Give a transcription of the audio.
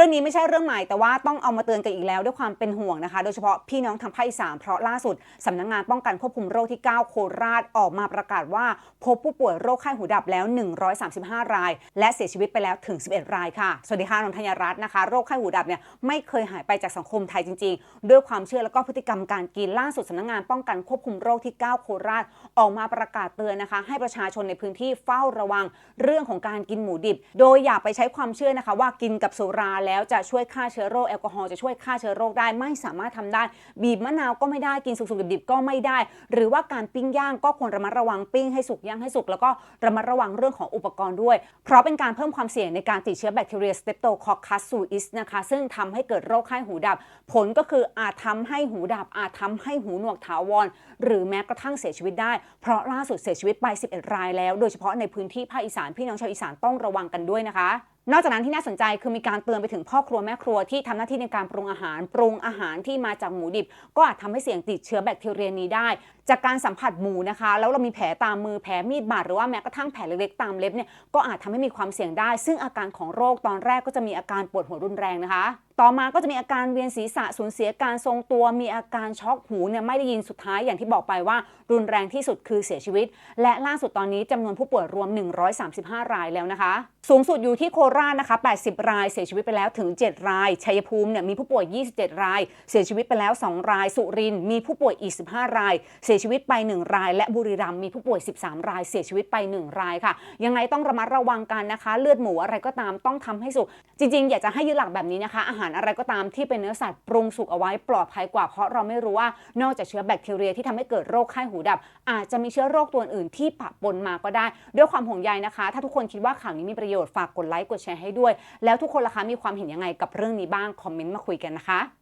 รื่องนี้ไม่ใช่เรื่องใหม่แต่ว่าต้องเอามาเตือนกันอีกแล้วด้วยความเป็นห่วงนะคะ โดยเฉพาะพี่น้องทางภาคอีสานเพราะล่าสุดสำนักงานป้องกันควบคุมโรคที่ 9 โคราชออกมาประกาศว่า พบผู้ป่วยโรคไข้หูดับแล้ว 135 ราย และเสียชีวิตไปแล้วถึง 11 รายค่ะ สวัสดีค่ะนนทยรัตน์นะคะโรคไข้หูดับเนี่ยไม่เคยหายไปจากสังคมไทยจริง ๆ ด้วยความเชื่อแล้วก็พฤติกรรมการกินล่าสุดสำนักงานป้องกันควบคุมโรคที่ 9 โคราชออกมาประกาศเตือนนะคะ ให้ประชาชนในพื้นที่เฝ้าระวังเรื่องของการกินหมูดิบ โดยอย่าไปใช้ความเชื่อนะคะว่ากินกับสุราแล้วจะช่วยฆ่าเชื้อโรคแอลกอฮอล์จะช่วยฆ่าเชื้อโรคได้ไม่สามารถทำได้ บีบมะนาวก็ไม่ได้กินสุกๆดิบๆก็ไม่ได้ หรือว่าการปิ้งย่างก็ควรระมัดระวังปิ้งให้สุกย่างให้สุกแล้วก็ระมัดระวังเรื่องของอุปกรณ์ด้วย เพราะเป็นการเพิ่มความเสี่ยงในการติดเชื้อแบคทีเรีย Streptococcus suis นะคะซึ่งทำให้เกิดโรคไข้หูดับ ผลก็คืออาจทำให้หูดับ อาจทำให้หูหนวกถาวรหรือแม้กระทั่งเสียชีวิตได้ เพราะล่าสุดเสียชีวิตไป 11 รายแล้ว โดยเฉพาะในพื้นที่ภาคอีสานพี่น้องชาวอีสานต้องระวังกันด้วยนะคะ นอกจากนั้นที่น่าสนใจคือมีการเตือนไปถึงพ่อครัวแม่ครัวที่ทำหน้าที่ในการปรุงอาหาร ปรุงอาหารที่มาจากหมูดิบ ก็อาจทำให้เสี่ยงติดเชื้อแบคทีเรียนี้ได้ จากการสัมผัสหมูนะคะ แล้วเรามีแผลตามมือแผลมีดบาดหรือว่าแม้กระทั่งแผลเล็กๆตามเล็บเนี่ยก็อาจทำให้มีความเสี่ยงได้ ซึ่งอาการของโรคตอนแรกก็จะมีอาการปวดหัวรุนแรงนะคะ ต่อมาก็จะมีอาการเวียนศีรษะสูญเสียการทรงตัว มีอาการช็อกหูเนี่ยไม่ได้ยินสุดท้ายอย่างที่บอกไปว่า รุนแรงที่สุดคือเสียชีวิต และล่าสุดตอนนี้จำนวนผู้ป่วยรวม 135 รายแล้วนะคะ สูงสุดอยู่ที่โคราชนะคะ 80 รายเสียชีวิตไปแล้วถึง 7 ราย ชัยภูมิเนี่ยมีผู้ป่วย 27 ราย เสียชีวิตไปแล้ว 2 ราย สุรินมีผู้ป่วยอีก 15 ราย เสียชีวิตไป 1 ราย และบุรีรัมย์มีผู้ป่วย 13 ราย เสียชีวิตไป 1 รายค่ะ ยังไงต้องระมัดระวังกันนะคะ เลือดหมูอะไรก็ตามต้องทำให้สุกจริง ๆ อยากจะให้ยึดหลักแบบนี้นะคะอาหารอะไรก็ตามที่เป็นเนื้อสัตว์ปรุงสุกเอาไว้ปลอดภัยกว่าเพราะเราไม่รู้ว่านอกจากเชื้อแบคทีเรียที่ทำให้เกิดโรคไข้หูดับ อาจจะมีเชื้อโรคตัวอื่นที่ปะปนมาก็ได้ ด้วยความห่วงใยนะคะ ถ้าทุกคนคิดว่าข่าวนี้มีประโยชน์ฝากกดไลค์กดแชร์ให้ด้วย แล้วทุกคนล่ะคะมีความเห็นยังไงกับเรื่องนี้บ้างคอมเมนต์มาคุยกันนะคะ